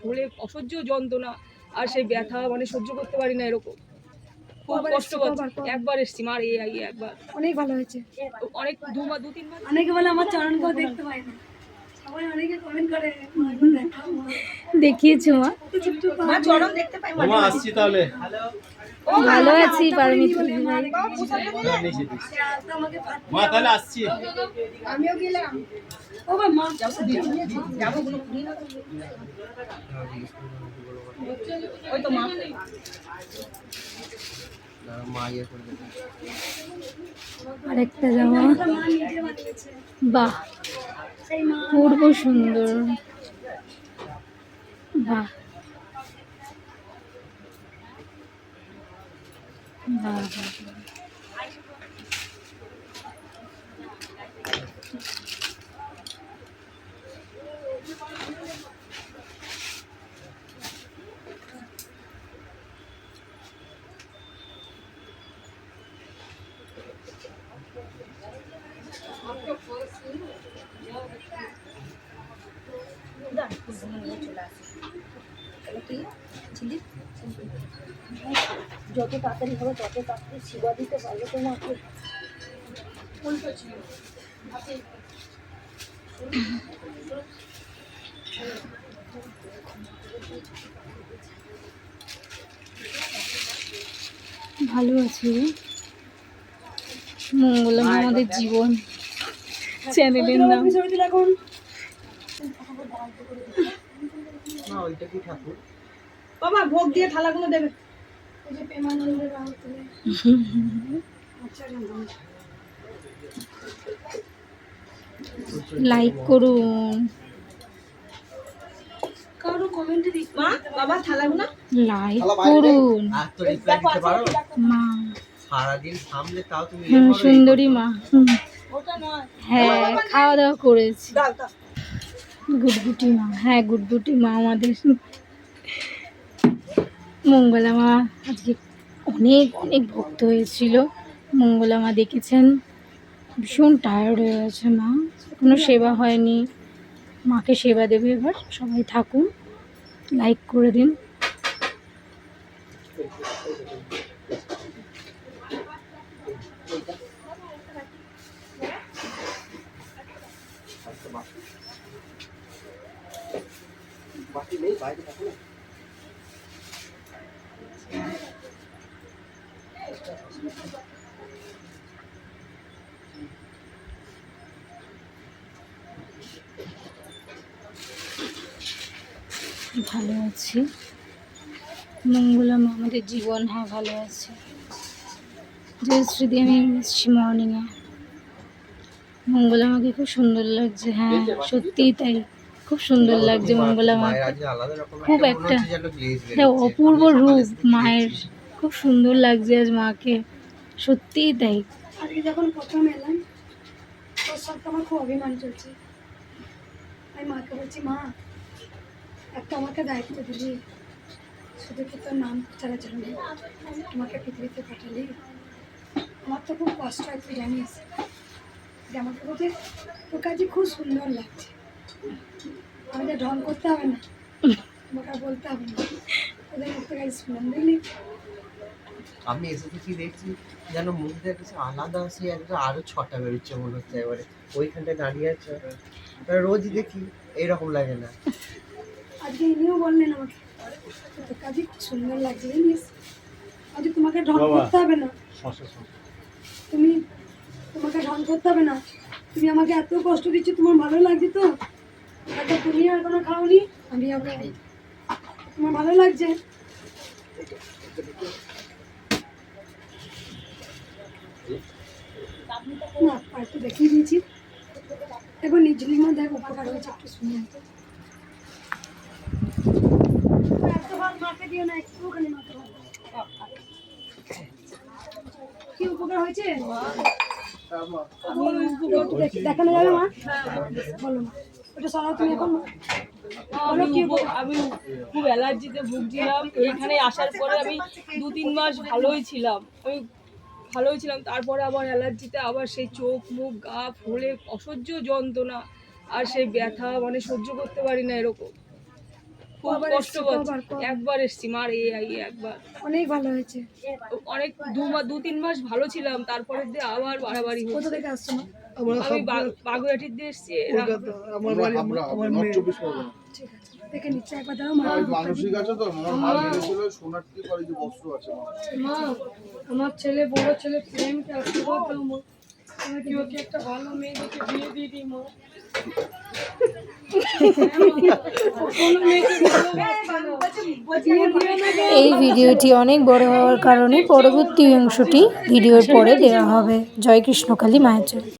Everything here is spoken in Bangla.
ফুলে অসহ্য যন্ত্রণা আর সেই ব্যথা মানে সহ্য করতে পারি না এরকম। খুব কষ্ট পাচ্ছি? একবার এসছি মার এই একবার। অনেক ভালো হয়েছে। অনেক দুবার দু তিনবার অনেকে বলে আমার চরণ দেখতে পাই না। মা। দেখিয়েছো মা। মামা আসছি তাহলে। ভালো আছি পারমিতা মা। মা তাহলে আসছি। আমিও গেলাম। ও বা মা ওই তো মা। আরেকটা জামা। মা নিজে বানিয়েছে বাহ। সেই যত তাড়াতাড়ি হবে তত তাড়াতাড়ি সেবা দিতে পারবে তোমাকে ভালো আছি মঙ্গলম আমাদের জীবন চ্যানেলের নাম এখন বাবা ভোগ দিয়ে থালাগুলো দেবে। এই যে প্রেমানন্দের রাও আচ্ছা লাইক করুন। কারও কমেন্টে দিস মা বাবা থালাগুলো? লাইক করুন। আর তো রিপ্লাই দিতে পারো? মা। সারাদিন সামলে তাও তুমি সুন্দরী মা। হুম। ওটা নয়। হ্যাঁ খাওয়া দাওয়া করেছি। দাও দাও। গুটগুটি মা হ্যাঁ গুটগুটি মা আমাদের। মঙ্গলা মা আজকে অনেক অনেক ভক্ত হয়েছিল। মঙ্গলা মা দেখেছেন। ভীষণ টায়ার্ড হয়ে গেছে মা। কোনো সেবা হয়নি। মাকে সেবা দেবে এবার, সবাই থাকুন। লাইক করে দিন। বাকি নেই বাইরে না ভালো আছি। মঙ্গলা আমাদের জীবন হ্যাঁ ভালো আছে। জয়শ্রীদি আমি এসেছি মর্নিংয়ে মঙ্গলা আমাকে খুব সুন্দর লাগছে হ্যাঁ সত্যিই তাই। খুব সুন্দর লাগছে মঙ্গলা রকম খুব একটা- বেরিয়েছে। অপূর্ব রূপ মায়ের। খুব সুন্দর লাগছে আজ মাকে। সত্যিই তাই। আজকে যখন প্রথম এলাম, তোর সাথে আমার খুব অভিমান চলছে। আমি মাকে বলছি, মা, একটা আমাকে দায়িত্ব দিলি, শুধু কি তোর নাম ছাড়া জানি তোমাকে পৃথিবীতে পাঠালি? আমার তো খুব কষ্ট হয়, তুই জানিস। যে আমাকে বলছে, তোর কাছে খুব সুন্দর লাগছে। আমাদের ঢং করতে হবে না। তোমাকে বলতে হবে না। ওদের মুখ থেকে শুনলাম বুঝলি আমি এসে থেকে দেখছি? যেন মুখ কিছু আলাদা সে একটা আরও ছটা বেরোচ্ছে মনে হচ্ছে এবারে। ওইখানটায় দাঁড়িয়ে আছে এবার রোজই দেখি এইরকম লাগে না। আজকে ইনিও বললেন আমাকে কাজে সুন্দর লাগছে জানিস? আজকে তোমাকে ঢং করতে হবে না। তুমি তোমাকে ঢং করতে হবে না। তুমি আমাকে এত কষ্ট দিচ্ছ তোমার ভালো লাগছে তো? আচ্ছা তুমি আর কোনো খাওনি? আমি আবার খাই। তোমার ভালো লাগছে? না একটু দেখিয়ে দিয়েছি। এবার নিজের মধ্যে দেখ উপকার হয়েছে একটু শুনে। এত ভাত মাকে দিও না একটুখানি মাকে কি উপকার হয়েছে? দেখানো যাবে মা? বলো মা। ওটা সরাও তুমি এখন আমি আমি খুব অ্যালার্জিতে ভুগছিলাম। এইখানে আসার পরে আমি দু তিন মাস ভালোই ছিলাম। আমি ভালোই ছিলাম। তারপরে আবার অ্যালার্জিতে আবার সেই চোখ মুখ গা ফুলে অসহ্য যন্ত্রণা আর সেই ব্যথা মানে সহ্য করতে পারি না এরকম। খুব কষ্ট? পাচ্ছি? একবার এসছি মার এই একবার। অনেক ভালো হয়েছে। অনেক দু মাস দু তিন মাস ভালো ছিলাম তারপরে দিয়ে আবার বাড়াবাড়ি কোথা থেকে আসছো আমি বা- বাগুইআটির দিয়ে এসছি আমার বাড়ি আমরা পরগনা। ঠিক আছে দেখে নিচ্ছে একবার দাও মা। মানসিক আছে তো আমার মা মেরেছিল সোনার কি করে যে বস্ত্র আছে মা। আমার ছেলে বড় ছেলে প্রেমকে আশীর্বাদ দাও মা। এই ভিডিওটি অনেক বড় হওয়ার কারণে পরবর্তী অংশটি ভিডিওর পরে দেওয়া হবে। জয় কৃষ্ণকালী মায়ের